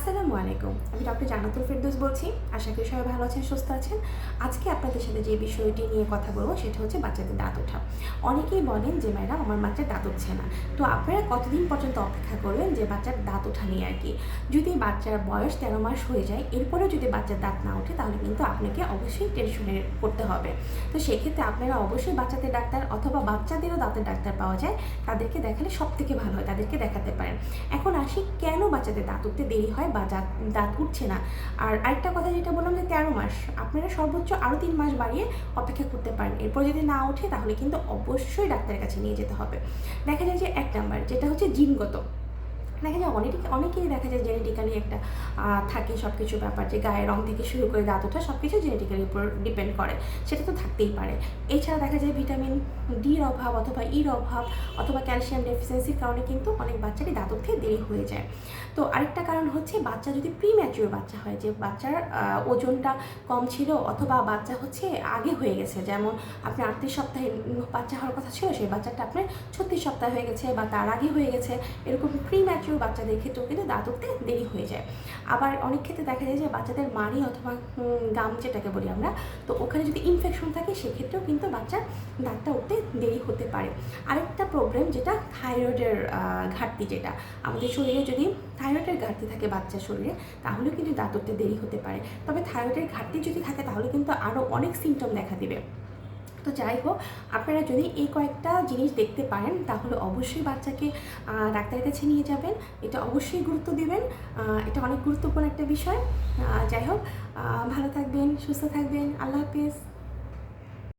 আসসালামু আলাইকুম। আমি ডক্টর জান্নাতুল ফেরদৌস বলছি। আশা করি সবাই ভালো আছেন, সুস্থ আছেন। আজকে আপনাদের সাথে যে বিষয়টি নিয়ে কথা বলব সেটা হচ্ছে বাচ্চাদের দাঁত ওঠা। অনেকেই বলেন যে ম্যাডাম আমার বাচ্চার দাঁত উঠছে না। তো আপনারা কতদিন পর্যন্ত অপেক্ষা করবেন যে, বাচ্চার দাঁত ওঠা নিয়ে আর কি? যদি বাচ্চার বয়স তেরো মাস হয়ে যায়, এরপরেও যদি বাচ্চার দাঁত না ওঠে, তাহলে কিন্তু আপনাকে অবশ্যই টেনশনে করতে হবে। তো সেক্ষেত্রে আপনারা অবশ্যই বাচ্চাদের ডাক্তার অথবা বাচ্চাদেরও দাঁতের ডাক্তার পাওয়া যায়। তাদেরকে দেখালে সব থেকে ভালো হয়, তাদেরকে দেখাতে পারেন। এখন আসি, কেন বাচ্চাদের দাঁত উঠতে দেরি হয় বা দাঁত দাঁত উঠছে না। আর আরেকটা কথা যেটা বললাম যে তেরো মাস, আপনারা সর্বোচ্চ আরও তিন মাস বাড়িয়ে অপেক্ষা করতে পারেন। এরপর যদি না ওঠে, তাহলে কিন্তু অবশ্যই ডাক্তারের কাছে নিয়ে যেতে হবে। দেখা যায় যে এক নাম্বার যেটা হচ্ছে জিনগত। দেখা যায় অনেক, অনেকেই দেখা যায় জেনেটিক্যালি একটা থাকে সব কিছু ব্যাপার, যে গায়ের রং থেকে শুরু করে দাঁত ওঠা সব কিছু জেনেটিক্যালির উপর ডিপেন্ড করে, সেটা তো থাকতেই পারে। এছাড়া দেখা যায় ভিটামিন ডির অভাব অথবা ইর অভাব অথবা ক্যালসিয়াম ডেফিসিয়েন্সির কারণে কিন্তু অনেক বাচ্চারই দাঁত উঠতে দেরি হয়ে যায়। তো আরেকটা কারণ হচ্ছে বাচ্চা যদি প্রি ম্যাচিওর বাচ্চা হয়, যে বাচ্চার ওজনটা কম ছিল অথবা বাচ্চা হচ্ছে আগে হয়ে গেছে, যেমন আপনি আটত্রিশ সপ্তাহে বাচ্চা হওয়ার কথা ছিল, সেই বাচ্চাটা আপনার ছত্রিশ সপ্তাহ হয়ে গেছে বা তার আগে হয়ে গেছে, এরকম প্রি ম্যাচিওর বাচ্চাদের ক্ষেত্রেও কিন্তু দাঁত উঠতে দেরি হয়ে যায়। আবার অনেক ক্ষেত্রে দেখা যায় যে বাচ্চাদের মাড়ি অথবা গাম যেটাকে বলি আমরা, তো ওখানে যদি ইনফেকশন থাকে সেক্ষেত্রেও কিন্তু বাচ্চার দাঁতটা উঠতে দেরি হতে পারে। আরেকটা প্রবলেম যেটা থাইরয়েডের ঘাটতি যেটা, আমাদের শরীরে যদি থাইরয়েডের ঘাটতি থাকে বাচ্চার শরীরে, তাহলেও কিন্তু দাঁত উঠতে দেরি হতে পারে। তবে থাইরয়েডের ঘাটতি যদি থাকে তাহলে কিন্তু আরও অনেক সিমটম দেখা দিবে। তো যাই হোক, আপনারা যদি এই কয়েকটা জিনিস দেখতে পারেন, তাহলে অবশ্যই বাচ্চাকে ডাক্তারের কাছে নিয়ে যাবেন। এটা অবশ্যই গুরুত্ব দিবেন। এটা অনেক গুরুত্বপূর্ণ একটা বিষয়। যাই হোক ভালো থাকবেন, সুস্থ থাকবেন। আল্লাহ হাফিজ।